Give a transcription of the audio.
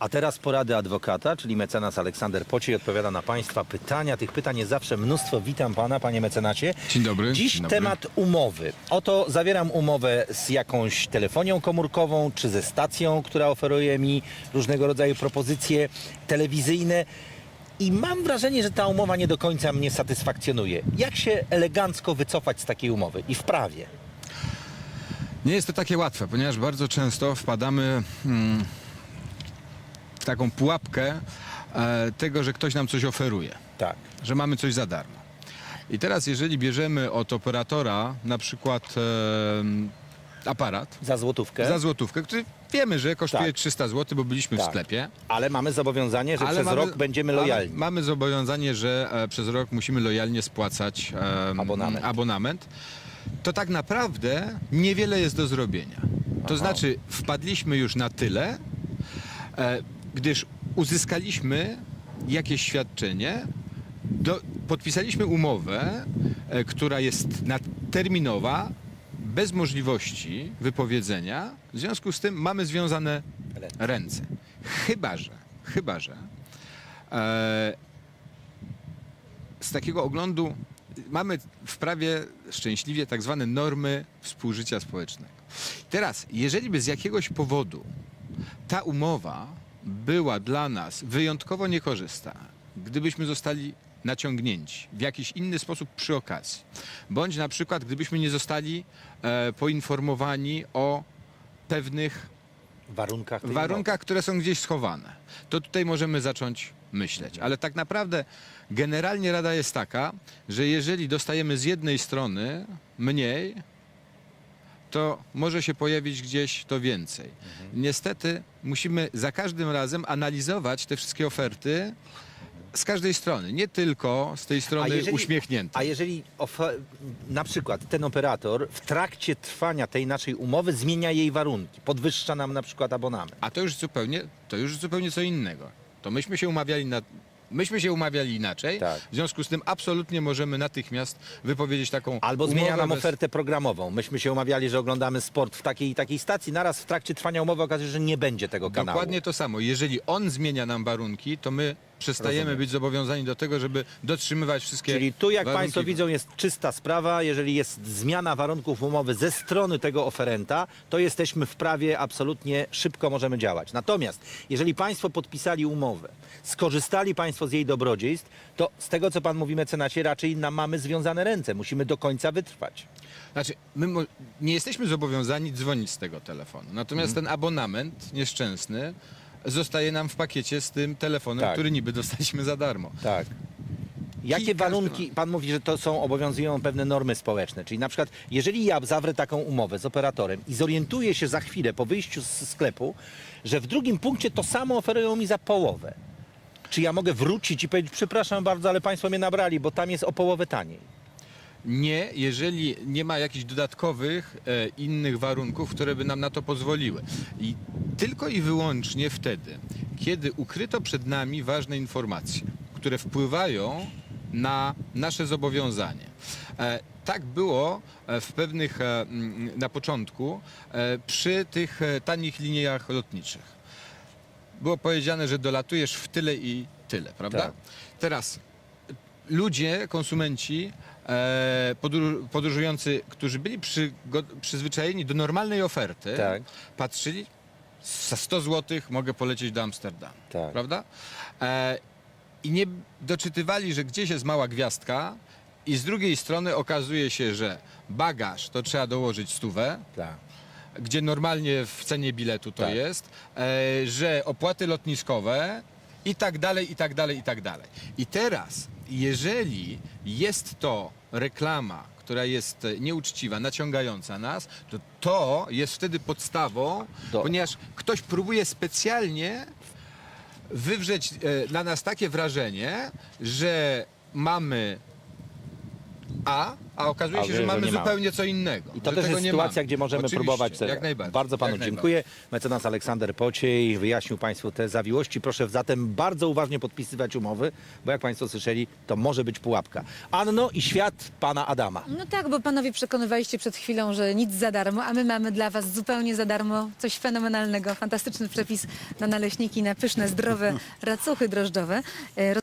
A teraz porady adwokata, czyli mecenas Aleksander Pociej odpowiada na Państwa pytania. Tych pytań jest zawsze mnóstwo. Witam Pana, Panie mecenacie. Dzień dobry. Dziś Dzień dobry. temat umowy. Oto zawieram umowę z jakąś telefonią komórkową, czy ze stacją, która oferuje mi różnego rodzaju propozycje telewizyjne. I mam wrażenie, że ta umowa nie do końca mnie satysfakcjonuje. Jak się elegancko wycofać z takiej umowy i w prawie? Nie jest to takie łatwe, ponieważ bardzo często wpadamy mm, taką pułapkę e, tego, że ktoś nam coś oferuje, Tak. że mamy coś za darmo. I teraz, jeżeli bierzemy od operatora na przykład e, aparat Za złotówkę. za złotówkę, który wiemy, że kosztuje Tak. 300 zł, bo byliśmy w Tak. sklepie, Ale mamy zobowiązanie, że ale przez mamy, rok będziemy lojalni. Mamy zobowiązanie, że e, przez rok musimy lojalnie spłacać em, Abonament. abonament. To tak naprawdę niewiele jest do zrobienia. To znaczy, wpadliśmy już na tyle, e, gdyż uzyskaliśmy jakieś świadczenie, do, podpisaliśmy umowę, e, która jest na, terminowa, bez możliwości wypowiedzenia. W związku z tym mamy związane Ręce. ręce. Chyba, że, chyba, że e, z takiego oglądu mamy w prawie szczęśliwie tak zwane normy współżycia społecznego. Teraz, jeżeli by z jakiegoś powodu ta umowa była dla nas wyjątkowo niekorzystna, gdybyśmy zostali naciągnięci w jakiś inny sposób przy okazji, bądź na przykład gdybyśmy nie zostali e, poinformowani o pewnych warunkach tej warunkach, które są gdzieś schowane, to tutaj możemy zacząć myśleć. Ale tak naprawdę generalnie rada jest taka, że jeżeli dostajemy z jednej strony mniej, to może się pojawić gdzieś to więcej. Niestety musimy za każdym razem analizować te wszystkie oferty z każdej strony, nie tylko z tej strony uśmiechniętej. A jeżeli ofe- na przykład ten operator w trakcie trwania tej naszej umowy zmienia jej warunki, podwyższa nam na przykład abonament. A to już zupełnie, to już zupełnie co innego. To myśmy się umawiali na. Myśmy się umawiali inaczej, Tak. w związku z tym absolutnie możemy natychmiast wypowiedzieć taką Albo zmienia umowę nam bez- ofertę programową. Myśmy się umawiali, że oglądamy sport w takiej i takiej stacji. Naraz w trakcie trwania umowy okazuje się, że nie będzie tego kanału. Dokładnie to samo. Jeżeli on zmienia nam warunki, to my przestajemy Rozumiem. być zobowiązani do tego, żeby dotrzymywać wszystkie Czyli tu, jak warunki. Państwo widzą, jest czysta sprawa. Jeżeli jest zmiana warunków umowy ze strony tego oferenta, to jesteśmy w prawie absolutnie szybko możemy działać. Natomiast jeżeli Państwo podpisali umowę, skorzystali Państwo z jej dobrodziejstw, to z tego, co Pan mówi mecenacie, raczej nam mamy związane ręce. Musimy do końca wytrwać. Znaczy, my mo- nie jesteśmy zobowiązani dzwonić z tego telefonu. Natomiast Mhm. ten abonament nieszczęsny zostaje nam w pakiecie z tym telefonem, Tak. który niby dostaliśmy za darmo. Tak. Jakie Kilka warunki, pan mówi, że to są, obowiązują pewne normy społeczne, czyli na przykład, jeżeli ja zawrę taką umowę z operatorem i zorientuję się za chwilę po wyjściu z sklepu, że w drugim punkcie to samo oferują mi za połowę, czy ja mogę wrócić i powiedzieć, przepraszam bardzo, ale państwo mnie nabrali, bo tam jest o połowę taniej. Nie, jeżeli nie ma jakichś dodatkowych e, innych warunków, które by nam na to pozwoliły. I tylko i wyłącznie wtedy, kiedy ukryto przed nami ważne informacje, które wpływają na nasze zobowiązanie. E, tak było e, w pewnych, e, na początku, przy tych tanich liniach lotniczych. Było powiedziane, że dolatujesz w tyle i tyle, prawda? Tak. Teraz ludzie, konsumenci podróż, podróżujący, którzy byli przyzwyczajeni do normalnej oferty, Tak. patrzyli, za 100 zł mogę polecieć do Amsterdamu, Tak. prawda? E, I nie doczytywali, że gdzieś jest mała gwiazdka i z drugiej strony okazuje się, że bagaż to trzeba dołożyć stówę, Tak. gdzie normalnie w cenie biletu to Tak. jest, e, że opłaty lotniskowe i tak dalej, i tak dalej, i tak dalej. I teraz, jeżeli jest to reklama, która jest e, nieuczciwa, naciągająca nas, to to jest wtedy podstawą, Do- ponieważ ktoś próbuje specjalnie wywrzeć e, na nas takie wrażenie, że mamy A, a okazuje się, że że mamy nie mamy. zupełnie co innego. I to że też tego jest nie sytuacja, mamy. gdzie możemy Oczywiście, próbować tego. Jak najbardziej. Bardzo panu jak dziękuję. Mecenas Aleksander Pociej wyjaśnił państwu te zawiłości. Proszę zatem bardzo uważnie podpisywać umowy, bo jak państwo słyszeli, to może być pułapka. Anno i świat pana Adama. No tak, bo panowie przekonywaliście przed chwilą, że nic za darmo, a my mamy dla was zupełnie za darmo coś fenomenalnego. Fantastyczny przepis na naleśniki, na pyszne, zdrowe racuchy drożdżowe. E,